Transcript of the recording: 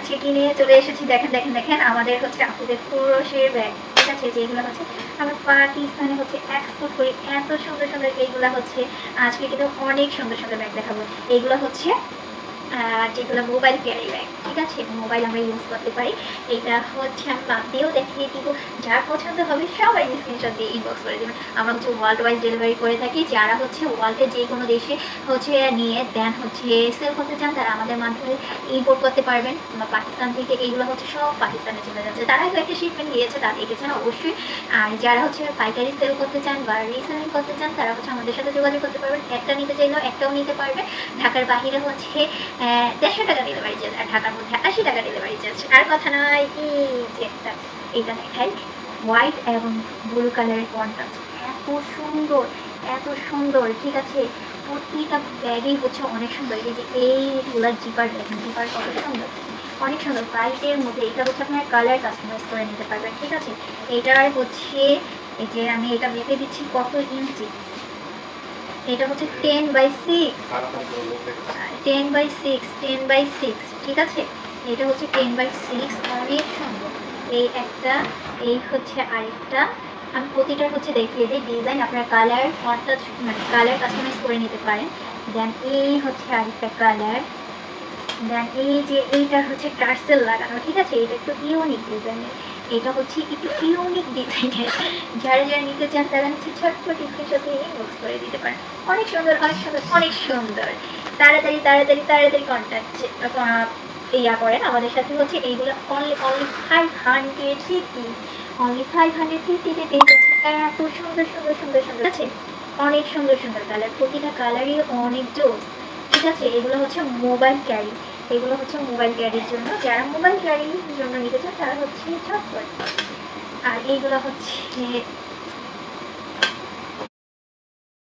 আজকে নিয়ে চলে এসেছি? দেখেন দেখেন দেখেন, আমাদের হচ্ছে আপুদের পুরুষের ব্যাগ ঠিক আছে? যেগুলো হচ্ছে, আমরা পাকিস্তানে হচ্ছে এক্সপোর্ট করি এত সুন্দর সুন্দর এইগুলো হচ্ছে, আজকে কিন্তু অনেক সুন্দর সুন্দর ব্যাগ দেখাবো। এইগুলো হচ্ছে যেগুলো মোবাইল ক্যারি ব্যাগ ঠিক আছে? মোবাইল আমরা ইউজ করতে পারি। এটা হচ্ছে আমি মাপ দিয়েও দেখিয়ে দিব। যার পছন্দ হবে সবাই স্ক্রিনশট দিয়ে ইনবক্স করে দেবেন। আমরা হচ্ছে ওয়ার্ল্ড ওয়াইজ ডেলিভারি করে থাকি। যারা হচ্ছে ওয়ার্ল্ডের যে কোনো দেশে হচ্ছে নিয়ে দেন হচ্ছে সেল করতে চান, তারা আমাদের মাধ্যমে ইম্পোর্ট করতে পারবেন। পাকিস্তান থেকে এইগুলো হচ্ছে সব পাকিস্তানে চলে যাচ্ছে। তারা হয়তো একটা শিপমেন্ট দিয়েছে, তা দেখেছেন অবশ্যই। আর যারা হচ্ছে পাইকারি সেল করতে চান বা রিসেলিং করতে চান, তারা হচ্ছে আমাদের সাথে যোগাযোগ করতে পারবেন। একটা নিতে চাইলেও একটাও নিতে পারবে ঢাকার বাহিরে হচ্ছে দেড়শো টাকা ডেলিভারি চার্জ আর ঢাকার মধ্যে আশি টাকা ডেলিভারি চার্জ আর কথা নয়? এই যে একটা, এইটা দেখাই। হোয়াইট এবং ব্লু কালারের কন্ট্রাস্ট এত সুন্দর এত সুন্দর, ঠিক আছে? প্রতিটা ব্যাগেই হচ্ছে অনেক সুন্দর। এই যে এইগুলার জিপার দেখেন জিপার কত সুন্দর। অনেক সুন্দর। হোয়াইটের মধ্যে এটা হচ্ছে আপনার কালার কাস্টমাইজ করে নিতে পারবেন, ঠিক আছে? এটার হচ্ছে, এই যে আমি এটা মেপে দিচ্ছি কত ইঞ্চি এটা হচ্ছে ten by six ten by six ten by six ঠিক আছে? এটা হচ্ছে টেন বাই সিক্স অনেক সুন্দর। এই একটা এই হচ্ছে আরেকটা। আমি প্রতিটার হচ্ছে দেখিয়ে দিই। ডিজাইন আপনার কালার অর্থাৎ মানে কালার কাস্টমাইজ করে নিতে পারেন। দেন এই হচ্ছে আরেকটা কালার দেন এই যে এইটার হচ্ছে টার্সেল লাগানো, ঠিক আছে? এটা একটু ইউনিক ডিজাইনের এটা হচ্ছে একটু ইউনিক ডিজাইনের যারা যারা নিতে চান, তারা হচ্ছে ছোট্ট স্ক্রিনশট দিয়ে ইনবক্স করে দিতে পারেন। অনেক সুন্দর অনেক সুন্দর অনেক সুন্দর। তাড়াতাড়ি তাড়াতাড়ি তাড়াতাড়ি কন্ট্যাক্ট ইয়া করেন। আমাদের সাথে হচ্ছে এইগুলো only only five hundred fifty only five hundred ফিফটিতে পেয়ে যাচ্ছে এত সুন্দর সুন্দর সুন্দর সুন্দর। আছে? অনেক সুন্দর সুন্দর কালার প্রতিটা কালারই অনেক জোস। ঠিক আছে? এগুলো হচ্ছে মোবাইল ক্যারি এগুলো হচ্ছে মোবাইল ক্যারির জন্য। যারা মোবাইল ক্যারির জন্য নিতে চান, তারা হচ্ছে ঝটপট আর এইগুলো হচ্ছে